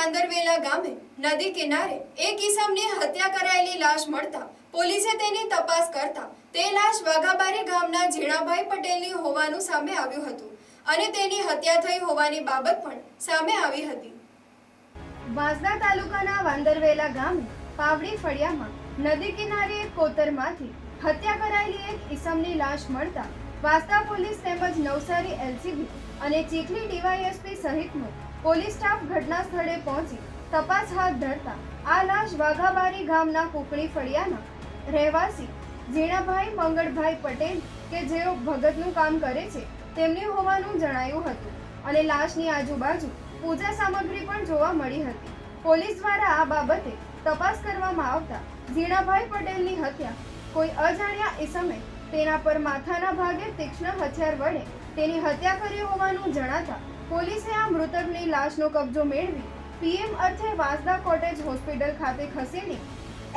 વાંદરવેલા ગામે, નદી કિનારે એક ઈસમની હત્યા કરાયેલી લાશ મળતા પોલીસે તેની તપાસ કરતા તે લાશ વાઘાબારી ગામના ઝીણાભાઈ પટેલની હોવાનું સામે આવ્યું હતું અને તેની હત્યા થઈ હોવાની બાબત પણ સામે આવી હતી. વાંસદા તાલુકાના વાંદરવેલા ગામે, પાવડી ફળિયામાં નદી કિનારે એક કોતરમાંથી હત્યા કરાયેલી એક ઈસમની લાશ મળતા વાંસદા પોલીસ તેમજ નવસારી એલસીબી અને ચીખલી ડીવાયએસપી સહિતનો પોલીસ સ્ટાફ ઘટના સ્થળે પહોંચી તપાસ હાથ ધરતા આ લાશ વાઘાબારી ગામના કુકડી ફળિયાના રહેવાસી ઝીણાભાઈ મંગળભાઈ પટેલ કે જેઓ ભગતનું કામ કરે છે તેમની હોવાનું જણાયું હતું અને લાશની આજુબાજુ પૂજા સામગ્રી પણ જોવા મળી હતી. પોલીસ દ્વારા આ બાબતે તપાસ કરવામાં આવતા ઝીણાભાઈ પટેલની હત્યા કોઈ અજાણ્યા ઈસમે તેના પર માથાના ભાગે તીક્ષ્ણ હથિયાર વડે તેની હત્યા કરી હોવાનું જણાતા પોલીસે આ મૃતકની લાશનો કબજો મેળવી પીએમ અર્થે વાંસદા કોટેજ હોસ્પિટલ ખાતે ખસેડી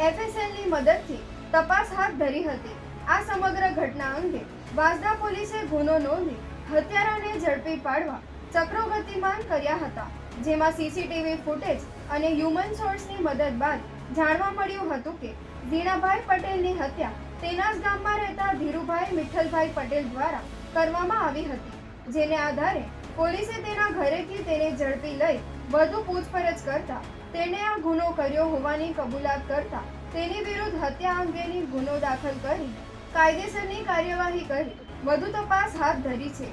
એફએસએલની મદદથી તપાસ હાથ ધરી હતી. આ સમગ્ર ઘટના અંગે વાંસદા પોલીસે ગુનો નોંધી હત્યારાને ઝડપી પાડવા ચક્રો ગતિમાન કર્યા હતા, જેમાં સીસીટીવી ફૂટેજ અને હ્યુમન સોર્સની મદદ બાદ જાણવા મળ્યું હતું કે ઝીણાભાઈ પટેલની હત્યા તેના જ ગામમાં રહેતા ધીરુભાઈ મિઠ્ઠલભાઈ પટેલ દ્વારા કરવામાં આવી હતી, જેને આધારે પોલીસે તેના ઘરેથી તેને ઝડપી લઈ વધુ પૂછપરછ કરતા તેણે આ ગુનો કર્યો હોવાની કબૂલાત કરતા તેની વિરુદ્ધ હત્યા અંગેની ગુનો દાખલ કરી કાયદેસરની કાર્યવાહી કરી વધુ તપાસ હાથ ધરી છે.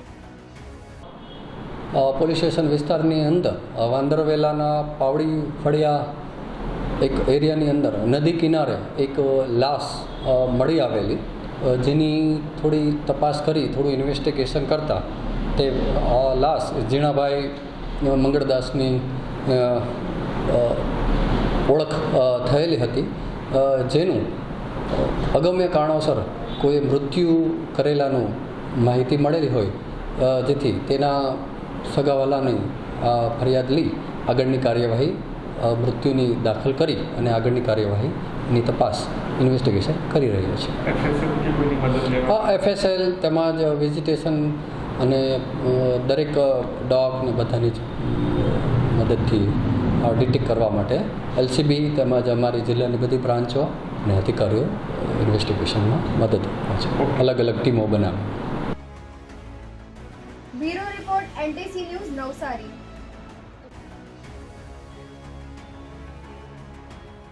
પોલીસ સ્ટેશન વિસ્તારની અંદર વાંદરવેલાના પાવડી ફળિયા એક એરિયાની અંદર, નદી કિનારે એક લાશ મળી આવેલી જેની થોડી તપાસ કરી, થોડું ઇન્વેસ્ટિગેશન કરતાં તે લાશ ઝીણાભાઈ મંગળદાસની ઓળખ થયેલી હતી જેનું અગમ્ય કારણોસર કોઈ મૃત્યુ કરેલાનું માહિતી મળેલી હોય જેથી તેના સગાવાલાની ફરિયાદ લઈ આગળની કાર્યવાહી મૃત્યુની દાખલ કરી અને આગળની કાર્યવાહીની તપાસ ઇન્વેસ્ટિગેશન કરી રહ્યો છે. આ એફએસએલ તેમજ વિઝિટેશન અને દરેક ડોગ ને બધાની જ મદદથી ડિટેક્ટ કરવા માટે એલસીબી તેમજ અમારી જિલ્લાની બધી બ્રાન્ચો અને અધિકારીઓ ઇન્વેસ્ટિગેશનમાં મદદ છે. અલગ અલગ ટીમો બનાવી. Bureau report NTC news Navsari.